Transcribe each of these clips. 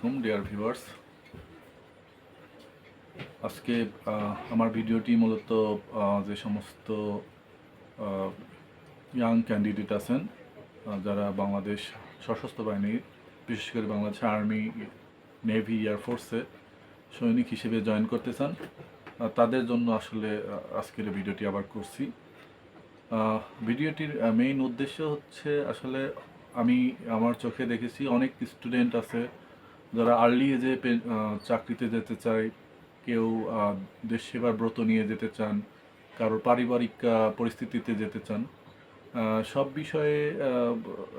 আলাইকুম dear viewers আজকে আমার ভিডিওটি মূলত যে সমস্ত ইয়াং ক্যান্ডিডেট আছেন যারা বাংলাদেশ সশস্ত্র বাহিনী, বিশেষ করে বাংলাদেশ আর্মি নেভি এয়ারফোর্সে সৈনিক হিসেবে জয়েন করতে চান তাদের জন্য আসলে আজকের ভিডিওটি আবার করছি। ভিডিওটির মেইন উদ্দেশ্য হচ্ছে আসলে আমি আমার চোখে দেখেছি অনেক স্টুডেন্ট আছে যারা আর্লি এজে চাকরিতে যেতে চায়, কেউ দেশ সেবার ব্রত নিয়ে যেতে চান কারোর পারিবারিক পরিস্থিতিতে যেতে চান সব বিষয়ে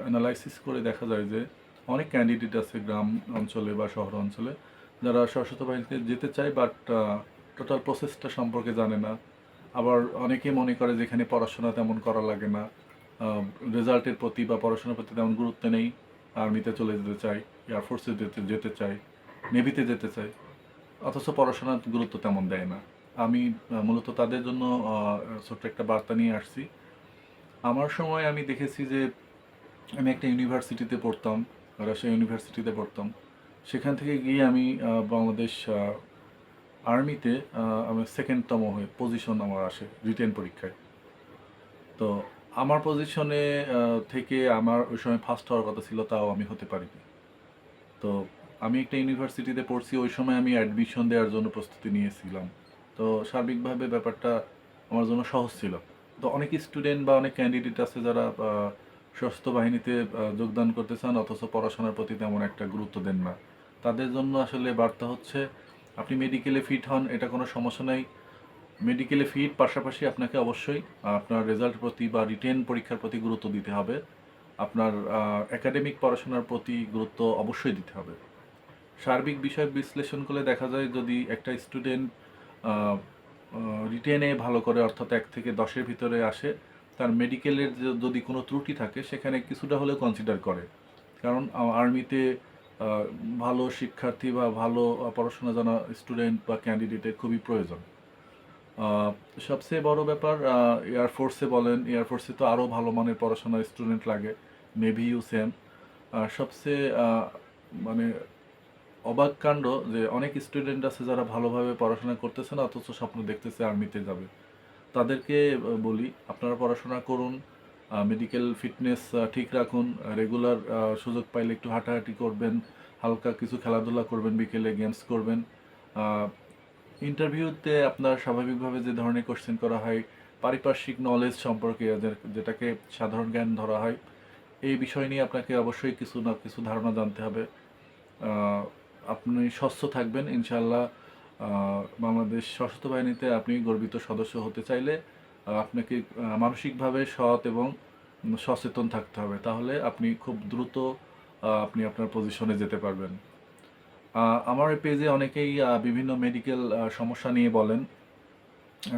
অ্যানালাইসিস করে দেখা যায় যে অনেক ক্যান্ডিডেট আছে গ্রাম অঞ্চলে বা শহর অঞ্চলে যারা সশস্ত্র বাহিনীতে যেতে চায় বাট টোটাল প্রসেসটা সম্পর্কে জানে না। আবার অনেকে মনে করে যেখানে পড়াশোনা তেমন করা লাগে না রেজাল্টের প্রতি বা পড়াশোনার প্রতি তেমন গুরুত্ব নেই। আর্মিতে চলে যেতে চাই এয়ারফোর্সে যেতে যেতে চাই নেভিতে যেতে চাই, অথচ পড়াশোনার গুরুত্ব তেমন দেয় না। আমি মূলত তাদের জন্য ছোট্ট একটা বার্তা নিয়ে আসছি। আমার সময় আমি দেখেছি যে, আমি একটা ইউনিভার্সিটিতে পড়তাম রাশিয়া ইউনিভার্সিটিতে পড়তাম। সেখান থেকে গিয়ে আমি বাংলাদেশ আর্মিতে আমার সেকেন্ডতম হয়ে পজিশন আমার আসে রিটেন পরীক্ষায়। তো আমার পজিশনে থেকে আমার ওই সময় ফার্স্ট হওয়ার কথা ছিল, তাও আমি হতে পারিনি। তো আমি একটা ইউনিভার্সিটিতে পড়ছি, ওই সময় আমি অ্যাডমিশন দেওয়ার জন্য প্রস্তুতি নিয়েছিলাম। তো সার্বিকভাবে ব্যাপারটা আমার জন্য সহজ ছিল। তো অনেক স্টুডেন্ট বা অনেক ক্যান্ডিডেট আছে যারা সশস্ত্র বাহিনীতে যোগদান করতে চান, অথচ পড়াশোনার প্রতি তেমন একটা গুরুত্ব দেন না। তাদের জন্য আসলে বার্তা হচ্ছে, আপনি মেডিকেলে ফিট হন, এটা কোনো সমস্যা নেই। মেডিকেলে ফিট পাশাপাশি আপনাকে অবশ্যই আপনার রেজাল্ট প্রতি বা রিটেন পরীক্ষার প্রতি গুরুত্ব দিতে হবে। আপনার একাডেমিক পড়াশোনার প্রতি গুরুত্ব অবশ্যই দিতে হবে। সার্বিক বিষয় বিশ্লেষণ করলে দেখা যায় যদি একটা স্টুডেন্ট রিটেনে ভালো করে অর্থাৎ এক থেকে দশের ভিতরে আসে, তার মেডিকেলের যদি কোনো ত্রুটি থাকে, সেখানে কিছুটা হলেও কনসিডার করে। কারণ আর্মিতে ভালো শিক্ষার্থী বা ভালো পড়াশোনা জানা স্টুডেন্ট বা ক্যান্ডিডেটের খুবই প্রয়োজন। সবচেয়ে বড় ব্যাপার এয়ারফোর্সে বলেন এয়ারফোর্সে তো আরও ভালো মানের পড়াশোনার স্টুডেন্ট লাগে নেভিও সেম আর সবচেয়ে মানে অবাক কাণ্ড যে অনেক স্টুডেন্ট আছে যারা ভালোভাবে পড়াশোনা করতেছে না, অথচ স্বপ্ন দেখতেছে আর্মিতে যাবে। তাদেরকে বলি, আপনারা পড়াশোনা করুন মেডিকেল ফিটনেস ঠিক রাখুন রেগুলার সুযোগ পাইলে একটু হাঁটাহাঁটি করবেন, হালকা কিছু খেলাধুলা করবেন, বিকেলে গেমস করবেন ইন্টারভিউতে আপনার স্বাভাবিকভাবে যে ধরনের কোশ্চেন করা হয়, পারিপার্শ্বিক নলেজ সম্পর্কে যেটাকে সাধারণ জ্ঞান ধরা হয়, এই বিষয় নিয়ে আপনাকে অবশ্যই কিছু না কিছু ধারণা জানতে হবে। আপনি স্বচ্ছ থাকবেন ইনশাল্লাহ বাংলাদেশ সশস্ত্র বাহিনীতে আপনি গর্বিত সদস্য হতে চাইলে আপনাকে মানসিকভাবে সৎ এবং সচেতন থাকতে হবে। তাহলে আপনি খুব দ্রুত আপনি আপনার পজিশনে যেতে পারবেন। আমার এই পেজে অনেকেই বিভিন্ন মেডিকেল সমস্যা নিয়ে বলেন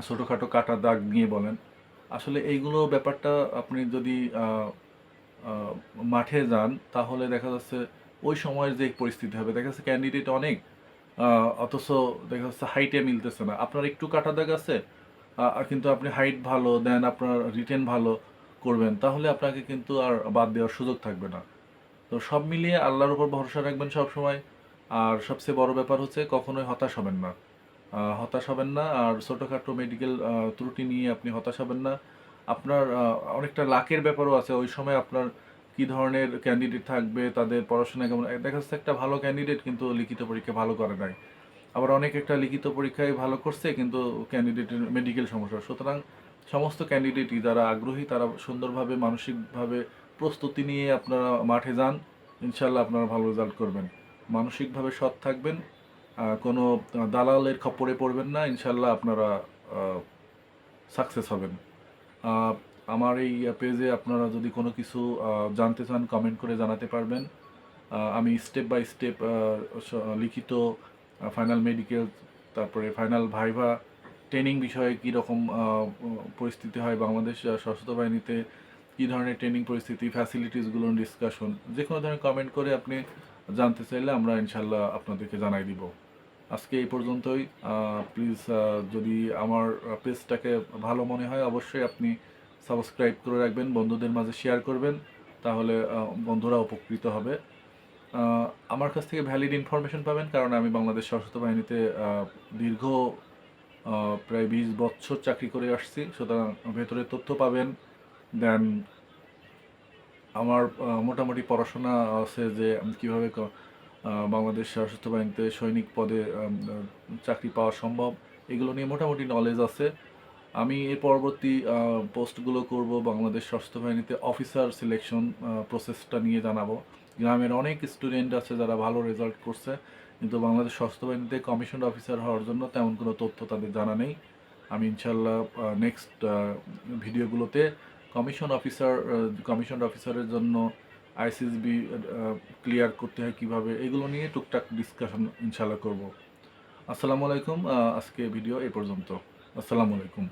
ছোটোখাটো কাটা দাগ নিয়ে বলেন। আসলে এইগুলো ব্যাপারটা আপনি যদি মাঠে যান, তাহলে দেখা যাচ্ছে ওই সময়ের যে পরিস্থিতি হবে, দেখা যাচ্ছে ক্যান্ডিডেট অনেক অথচ দেখা যাচ্ছে হাইটে মিলতেছে না। আপনার একটু কাটা দাগ আছে কিন্তু আপনি হাইট ভালো দেন আপনার রিটেন ভালো করবেন, তাহলে আপনাকে কিন্তু আর বাদ দেওয়ার সুযোগ থাকবে না। তো সব মিলিয়ে আল্লাহর উপর ভরসা রাখবেন সব সময় আর সবচেয়ে বড় ব্যাপার হচ্ছে কখনোই হতাশ হবেন না। হতাশ হবেন না আর ছোটোখাটো মেডিকেল ত্রুটি নিয়ে আপনি হতাশ হবেন না। আপনার অনেকটা লাকের ব্যাপারও আছে। ওই সময় আপনার কি ধরনের ক্যান্ডিডেট থাকবে, তাদের পড়াশোনা কেমন? দেখা যাচ্ছে একটা ভালো ক্যান্ডিডেট কিন্তু লিখিত পরীক্ষা ভালো করে নাই। আবার অনেক একটা লিখিত পরীক্ষায় ভালো করছে কিন্তু ক্যান্ডিডেটের মেডিকেল সমস্যা। সুতরাং সমস্ত ক্যান্ডিডেটই যারা আগ্রহী, তারা সুন্দরভাবে, মানসিকভাবে প্রস্তুতি নিয়ে আপনারা মাঠে যান। ইনশাল্লাহ আপনারা ভালো রেজাল্ট করবেন। মানসিকভাবে সৎ থাকবেন কোনো দালালের খপ্পরে পড়বেন না, ইনশাল্লাহ আপনারা সাকসেস হবেন। আমার এই পেজে আপনারা যদি কোনো কিছু জানতে চান কমেন্ট করে জানাতে পারবেন। আমি স্টেপ বাই স্টেপ লিখিত ফাইনাল মেডিকেল তারপরে ফাইনাল ভাইভা ট্রেনিং বিষয়ে কী রকম পরিস্থিতি হয় বাংলাদেশ সশস্ত্র বাহিনীতে, কী ধরনের ট্রেনিং পরিস্থিতি ফ্যাসিলিটিসগুলো ডিসকাশন যে কোনো ধরনের কমেন্ট করে আপনি জানতে চাইলে আমরা ইনশাল্লাহ আপনাদেরকে জানাই দিব। আজকে এই পর্যন্তই। প্লিজ যদি আমার পেজটাকে ভালো মনে হয়, অবশ্যই আপনি সাবস্ক্রাইব করে রাখবেন, বন্ধুদের মাঝে শেয়ার করবেন, তাহলে বন্ধুরা উপকৃত হবে। আমার কাছ থেকে ভ্যালিড ইনফরমেশন পাবেন, কারণ আমি বাংলাদেশ সশস্ত্র বাহিনীতে দীর্ঘ প্রায় বিশ বছর চাকরি করে আসছি। সুতরাং ভেতরে তথ্য পাবেন দেন আমার মোটামুটি পড়াশোনা আছে যে আমি কীভাবে বাংলাদেশ সশস্ত্র বাহিনীতে সৈনিক পদে চাকরি পাওয়া সম্ভব, এগুলো নিয়ে মোটামুটি নলেজ আছে। আমি এর পরবর্তী পোস্টগুলো করব বাংলাদেশ সশস্ত্র বাহিনীতে অফিসার সিলেকশন প্রসেসটা নিয়ে জানাব। গ্রামের অনেক স্টুডেন্ট আছে যারা ভালো রেজাল্ট করছে, কিন্তু বাংলাদেশ সশস্ত্র বাহিনীতে কমিশন অফিসার হওয়ার জন্য তেমন কোনো তথ্য তাদের জানা নেই। আমি ইনশাল্লাহ নেক্সট ভিডিওগুলোতে কমিশন অফিসার কমিশন অফিসারের জন্য আইসিএসবি ক্লিয়ার করতে হয় কীভাবে, এগুলো নিয়ে টুকটাক ডিসকাশন ইনশাল্লাহ করব। আসসালামু আলাইকুম আজকে ভিডিও এ পর্যন্ত। আসসালামু আলাইকুম।